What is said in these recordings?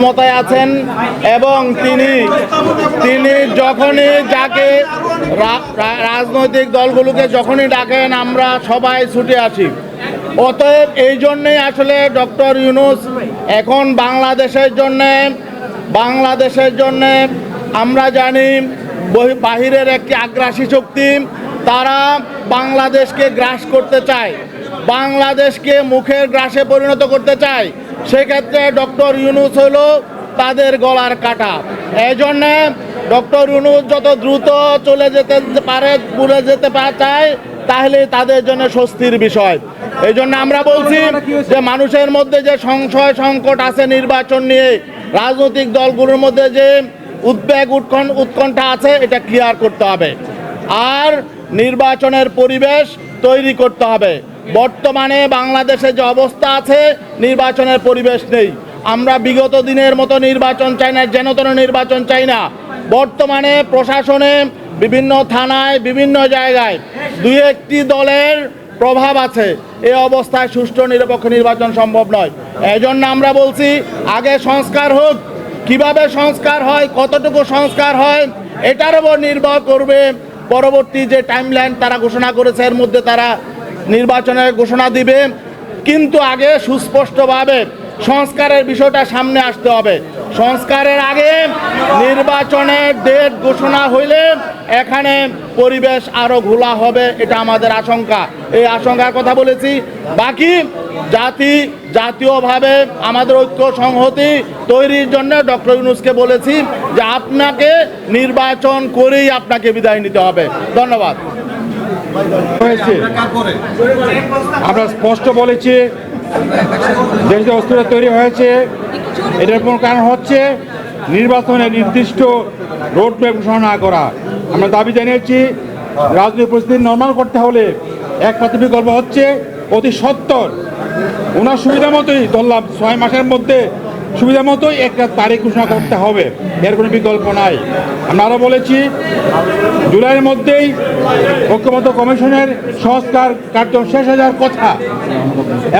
ক্ষমতায় আছেন এবং তিনি তিনি যখনই যাকে রাজনৈতিক দলগুলোকে যখনই ডাকেন, আমরা সবাই ছুটে আসি। অতএব এই জন্যেই আসলে ডক্টর ইউনুস এখন বাংলাদেশের জন্যে বাংলাদেশের জন্যে আমরা জানি বহি- বাহিরের একটি আগ্রাসী শক্তি, তারা বাংলাদেশকে গ্রাস করতে চায়, বাংলাদেশকে মুখের গ্রাসে পরিণত করতে চায়। সেক্ষেত্রে ডক্টর ইউনুস হলো তাদের গলার কাটা। এই জন্যে ডক্টর ইউনুস যত দ্রুত চলে যেতে পারে পুরে যেতে চায় তাহলে তাদের জন্য স্বস্তির বিষয়। এই জন্য আমরা বলছি যে মানুষের মধ্যে যে সংশয় সংকট আছে নির্বাচন নিয়ে, রাজনৈতিক দলগুলোর মধ্যে যে উদ্বেগ উৎকণ্ঠ উৎকণ্ঠা আছে, এটা ক্লিয়ার করতে হবে। আর নির্বাচনের পরিবেশ তৈরি করতে হবে। বর্তমানে বাংলাদেশে যে অবস্থা আছে, নির্বাচনের পরিবেশ নেই। আমরা বিগত দিনের মতো নির্বাচন চাই না, যেন তেন নির্বাচন চাই না। বর্তমানে প্রশাসনে বিভিন্ন থানায়, বিভিন্ন জায়গায় দুই একটি দলের প্রভাব আছে। এ অবস্থায় সুষ্ঠু নিরপেক্ষ নির্বাচন সম্ভব নয়। এই জন্য আমরা বলছি, আগে সংস্কার হোক, কীভাবে সংস্কার হয়, কতটুকু সংস্কার হয়, এটার উপর নির্ভর করবে। পরবর্তী যে টাইমলাইন তারা ঘোষণা করেছে, এর মধ্যে তারা নির্বাচনের ঘোষণা দিবে, কিন্তু আগে সুস্পষ্টভাবে সংস্কারের বিষয়টা সামনে আসতে হবে। সংস্কারের আগে নির্বাচনের ডেট ঘোষণা হইলে এখানে পরিবেশ আরও ঘোলা হবে, এটা আমাদের আশঙ্কা। এই আশঙ্কার কথা বলেছি। বাকি জাতি জাতীয়ভাবে আমাদের ঐক্য সংহতি তৈরির জন্য ডক্টর ইউনুসকে বলেছি যে আপনাকে নির্বাচন করেই আপনাকে বিদায় নিতে হবে। ধন্যবাদ। হয়েছে। আমরা স্পষ্ট বলেছি দেশ যে অস্থিরতা তৈরি হয়েছে। এটার কোনো কারণ হচ্ছে নির্বাচনে নির্দিষ্ট রোড ম্যাপ ঘোষণা না করা। আমরা দাবি জানিয়েছি, রাজনৈতিক পরিস্থিতি নর্মাল করতে হলে একমাত্র বিকল্প হচ্ছে অতি সত্তর। ওনার সুবিধা মতোই ধরলাম, ছয় মাসের মধ্যে সুবিধা মতোই একটা তারিখ ঘোষণা করতে হবে। এর কোনো বিকল্প নাই। আমরা আরও বলেছি, জুলাইয়ের মধ্যেই ঐক্যমত কমিশনের সংস্কার কার্যক্রম শেষ হয়ে যাওয়ার কথা।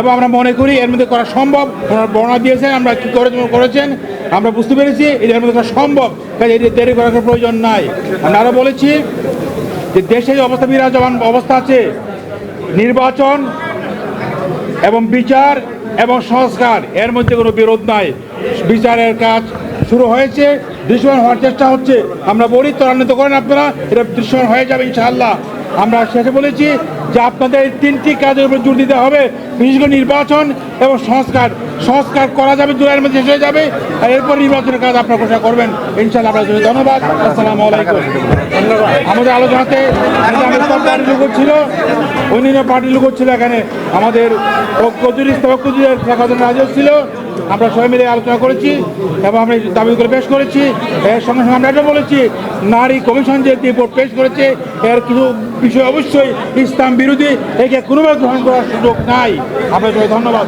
এবং আমরা মনে করি এর মধ্যে করা সম্ভব, ওনারা বর্ণনা দিয়েছেন, আমরা কী করে করেছেন, আমরা বুঝতে পেরেছি এর মধ্যে করা সম্ভব, কাজে এটি দেরি করার প্রয়োজন নাই। আমরা আরও বলেছি যে দেশে যে অবস্থা বিরাজমান অবস্থা আছে, নির্বাচন এবং বিচার এবং সংস্কার, এর মধ্যে কোনো বিরোধ নাই। বিচারের কাজ শুরু হয়েছে, দৃশ্যমান হওয়ার চেষ্টা হচ্ছে। আমরা বলি, ত্বরান্বিত করেন আপনারা, এটা দৃশ্যমান হয়ে যাবে ইনশাআল্লাহ। আমরা শেষে বলেছি যে আপনাদের এই তিনটি কাজের উপর জোর দিতে হবে। বিশেষ করে নির্বাচন এবং সংস্কার। সংস্কার করা যাবে, জুলাইয়ের মধ্যে শেষ হয়ে যাবে। আর এরপর নির্বাচনের কাজ আপনারা ঘোষণা করবেন। ইনশাআল্লাহ আপনাদের ধন্যবাদ। আসসালামু আলাইকুম। আমাদের আলোচনাতে পার্টির লোক ছিল, অন্যান্য পার্টির লোক ছিল এখানে। আমাদের কচুরি শেখাদন রাজও ছিল। আমরা সবাই মিলে আলোচনা করেছি এবং আমরা করে পেশ করেছি। এর সঙ্গে সঙ্গে আমরা এটা বলেছি, নারী কমিশন যে রিপোর্ট পেশ করেছে, এর কিছু বিষয় অবশ্যই ইসলাম বিরোধী একে কোনোভাবে গ্রহণ করার সুযোগ নাই। আপনাদের ধন্যবাদ।